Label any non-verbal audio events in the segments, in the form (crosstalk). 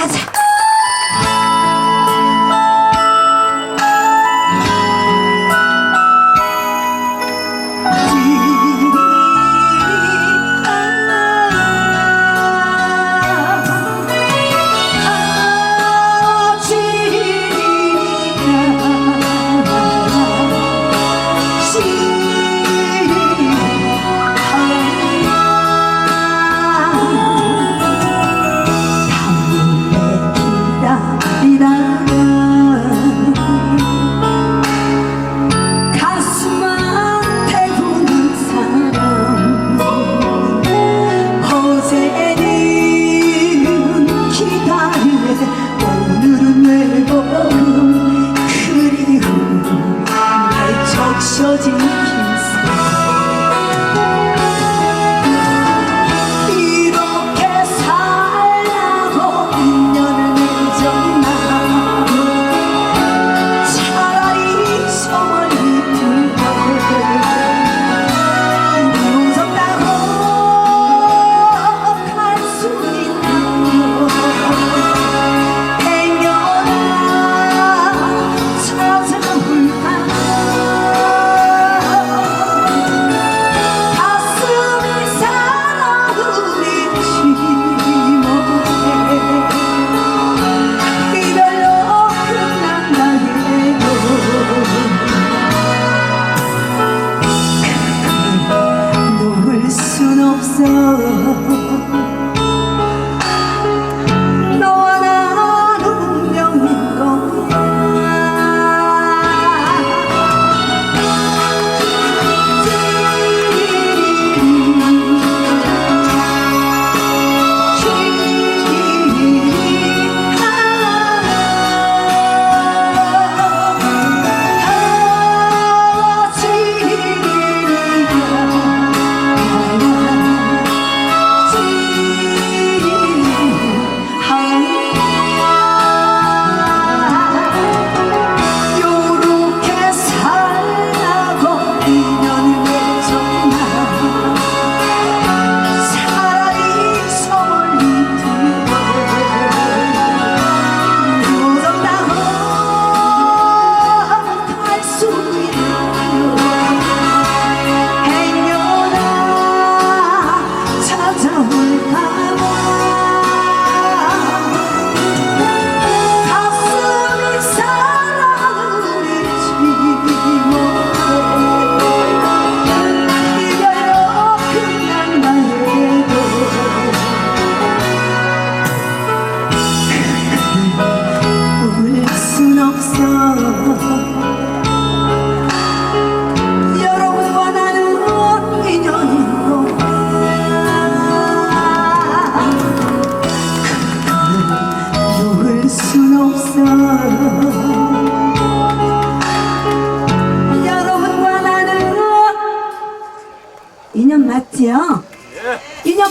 가자.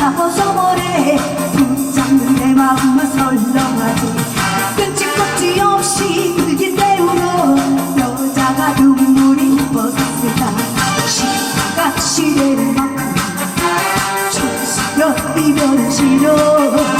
차서 모래? 붙잡는 내 마음은 설렁하지. 끈질껍지 없이 그게 때우는 여자가 눈물이 뻗었을까? 시가 시대를 만큼 촌스럽 이별은 싫어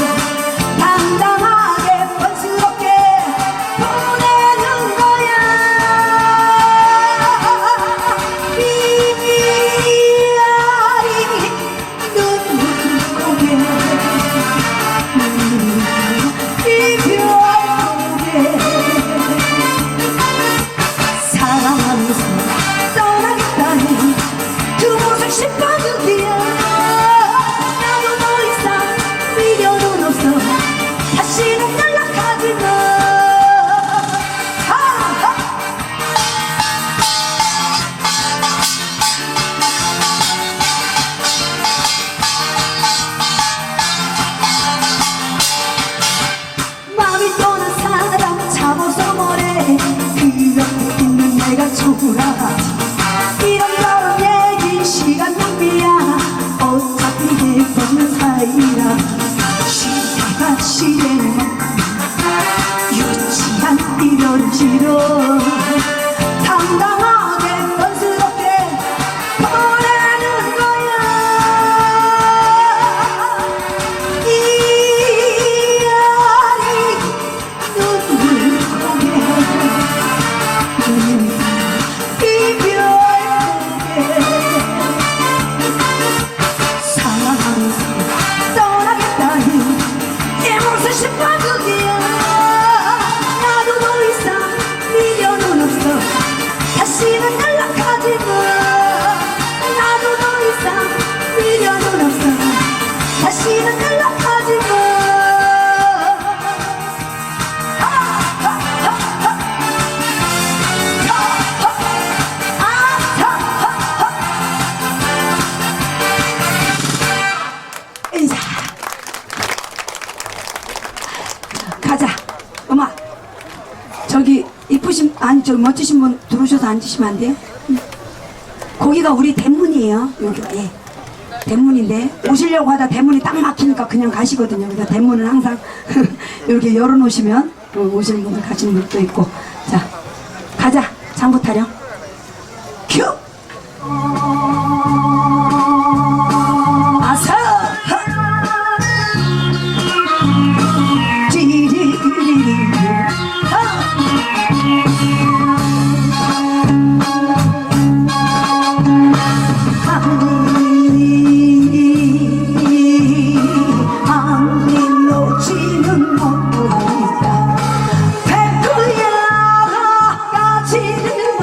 돌아가 이런 마음 얘긴 시간 낭비야. 어차피 예쁜 사이라 저 멋지신 분 들어오셔서 앉으시면 안 돼요? 거기가 우리 대문이에요. 여기 예. 대문인데 오시려고 하다 대문이 딱 막히니까 그냥 가시거든요. 그래서 대문을 항상 (laughs) 이렇게 열어놓으시면 오시는 분들 가시는 분도 있고 자 가자 장부 타령. Cheers.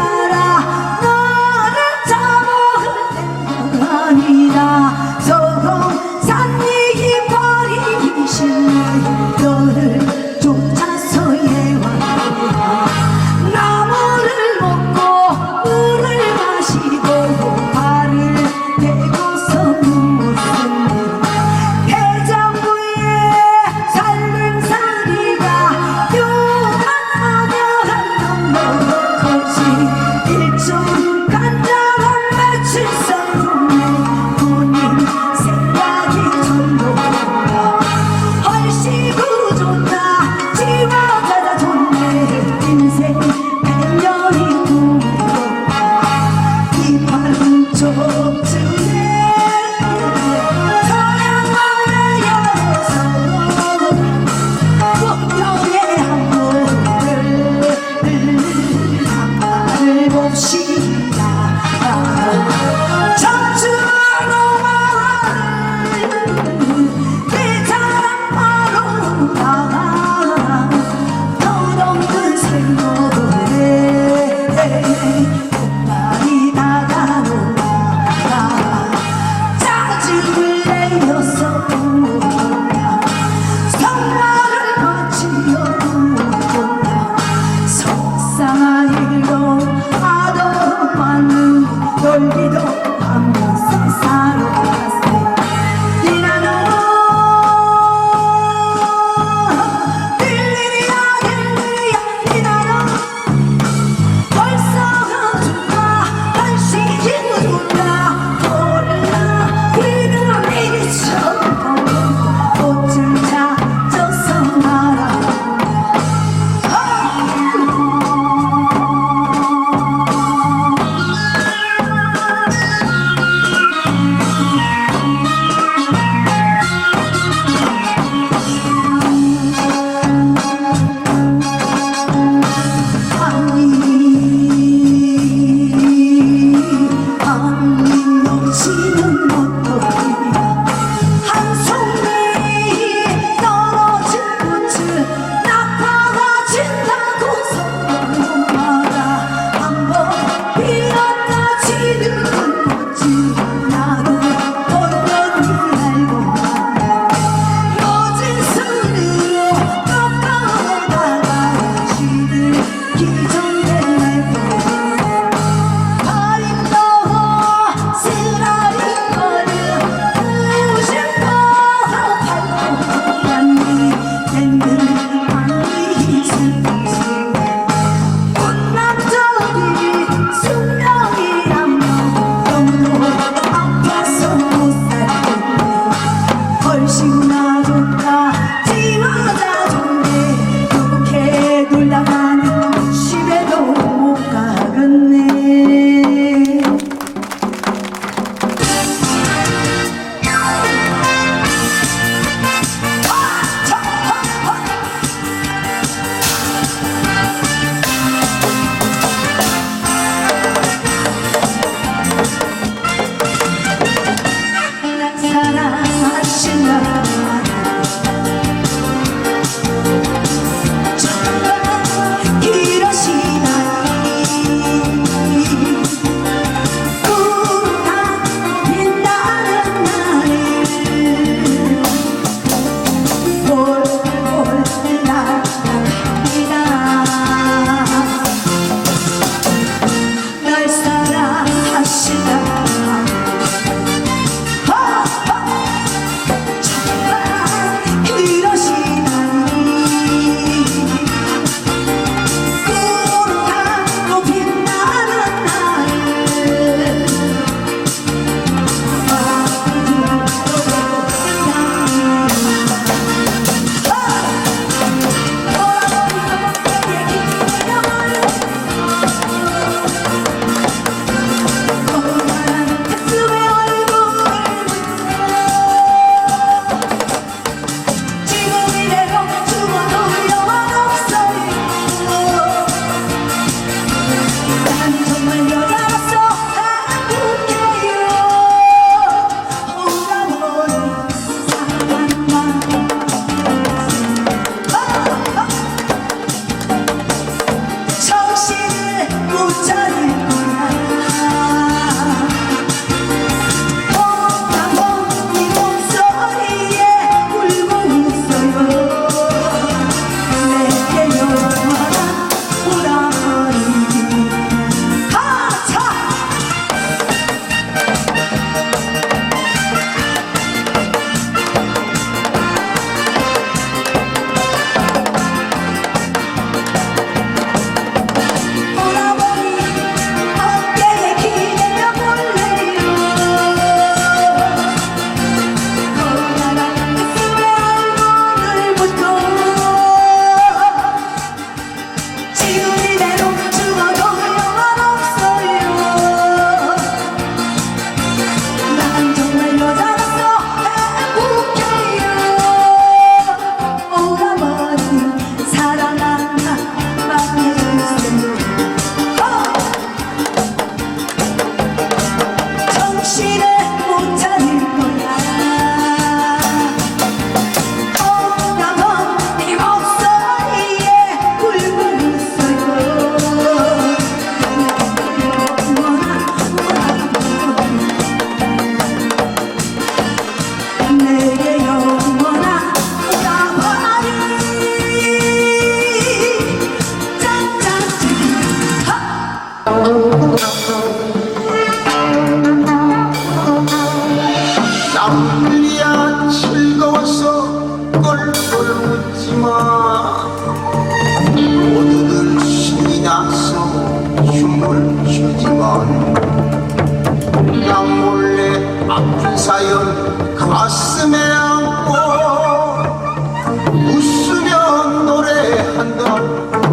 i'm done 웃으며 노래한다